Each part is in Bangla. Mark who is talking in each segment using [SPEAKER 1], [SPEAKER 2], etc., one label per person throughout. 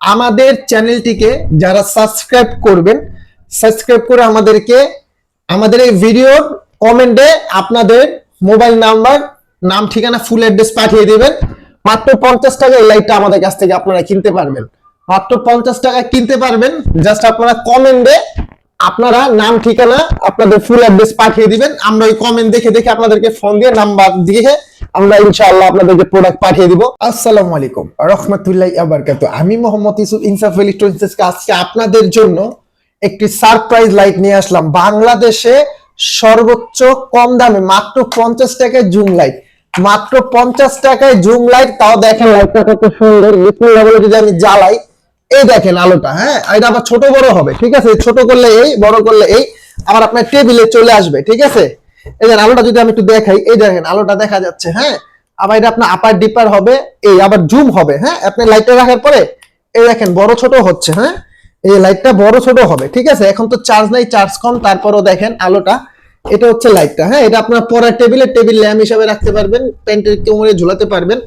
[SPEAKER 1] আমাদের চ্যানেলটিকে যারা সাবস্ক্রাইব করবেন, সাবস্ক্রাইব করে আমাদেরকে, আমাদের এই ভিডিওর কমেন্টে আপনাদের মোবাইল নাম্বার, নাম, ঠিকানা ফুল অ্যাড্রেস পাঠিয়ে দেবেন। মাত্র পঞ্চাশ টাকা এই লাইটটা আমাদের কাছ থেকে আপনারা কিনতে পারবেন। মাত্র পঞ্চাশ টাকা কিনতে পারবেন জাস্ট আপনারা কমেন্টে আপনারা নাম, ঠিকানা, আপনাদের ফুল অ্যাড্রেস পাঠিয়ে দিবেন। আমরা ওই কমেন্ট দেখে দেখে আপনাদেরকে ফোন দিয়ে নাম্বার দিয়ে আমরা ইনশাআল্লাহ আপনাদেরকে প্রোডাক্ট পাঠিয়ে দিব। আসসালামু আলাইকুম। রহমতুল্লাহ আবরকাত আমি মোহাম্মদ ইসুফ ইনসাফ ইলেকট্রনিক্সকে আজকে আপনাদের জন্য একটি সারপ্রাইজ লাইট নিয়ে আসলাম। বাংলাদেশে সর্বোচ্চ কম দামে মাত্র পঞ্চাশ টাকায় জুম লাইট মাত্র পঞ্চাশ টাকায় জুম লাইট তাও দেখেন লাইটটা কত সুন্দর। বিপুল বলে যদি আমি জ্বালাই, এই দেখেন আলোটা হ্যাঁ? এটা আবার ছোট বড় হবে, ঠিক আছে? ছোট করলে এই, বড় করলে এই, আবার আপনার টেবিলে চলে আসবে, ঠিক আছে? এই দেখেন আলোটা যদি আমি একটু দেখাই, এই দেখেন, আলোটা দেখা যাচ্ছে হ্যাঁ? আবার এটা আপনার আপার ডিপার হবে, এই আবার জুম হবে হ্যাঁ? আপনি লাইটটা রাখার পরে, এই দেখেন, বড় ছোট হচ্ছে হ্যাঁ? এই লাইটটা বড় ছোট হবে, ঠিক আছে? এখন তো চার্জ নাই চার্জ কম, তারপরও দেখেন আলোটা, এটা হচ্ছে লাইটটা হ্যাঁ? এটা আপনার পরের টেবিলে টেবিল ল্যাম্প হিসাবে রাখতে পারবেন প্যান্টের কোমরে ঝুলাতে পারবেন,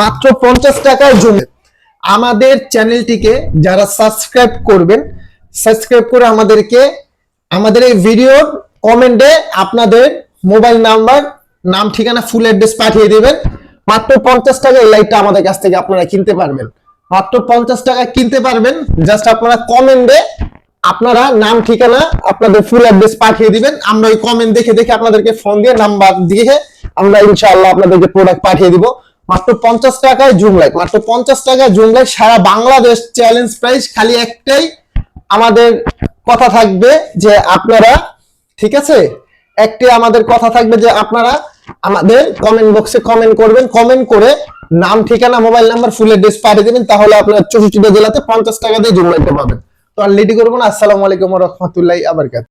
[SPEAKER 1] মাত্র পঞ্চাশ টাকায় জুম আমাদের চ্যানেলটিকে যারা সাবস্ক্রাইব করবেন সাবস্ক্রাইব করে আমাদেরকে, আমাদের এই ভিডিওর কমেন্টে আপনাদের মোবাইল নাম্বার, নাম, ঠিকানা ফুল অ্যাড্রেস পাঠিয়ে দেবেন। মাত্র পঞ্চাশ টাকা এই লাইটটা আমাদের কাছ থেকে আপনারা কিনতে পারবেন। মাত্র পঞ্চাশ টাকা কিনতে পারবেন। জাস্ট আপনারা কমেন্টে আপনারা নাম, ঠিকানা, আপনাদের ফুল অ্যাড্রেস পাঠিয়ে দিবেন। আমরা ওই কমেন্ট দেখে দেখে আপনাদেরকে ফোন দিয়ে নাম্বার দিয়ে আমরা ইনশাআল্লাহ আপনাদেরকে প্রোডাক্ট পাঠিয়ে দিব। মাত্র পঞ্চাশ টাকায় জুম লাইট মাত্র পঞ্চাশ টাকায় জুম লাইট সারা বাংলাদেশ চ্যালেঞ্জ প্রাইস খালি একটাই। আমাদের কথা থাকবে যে আপনারা, ঠিক আছে? একটি আমাদের কথা থাকবে যে আপনারা আমাদের কমেন্ট বক্সে কমেন্ট করবেন কমেন্ট করে নাম, ঠিকানা মোবাইল নাম্বার ফুল ড্রেস পাঠিয়ে দেবেন, তাহলে আপনার চৌষট্টিটা জেলাতে পঞ্চাশ টাকা দিয়ে জুম পাবেন। তো আর লেডি করব না, আসসালামু আলাইকুম রহমতুল্লাহ আবরকাত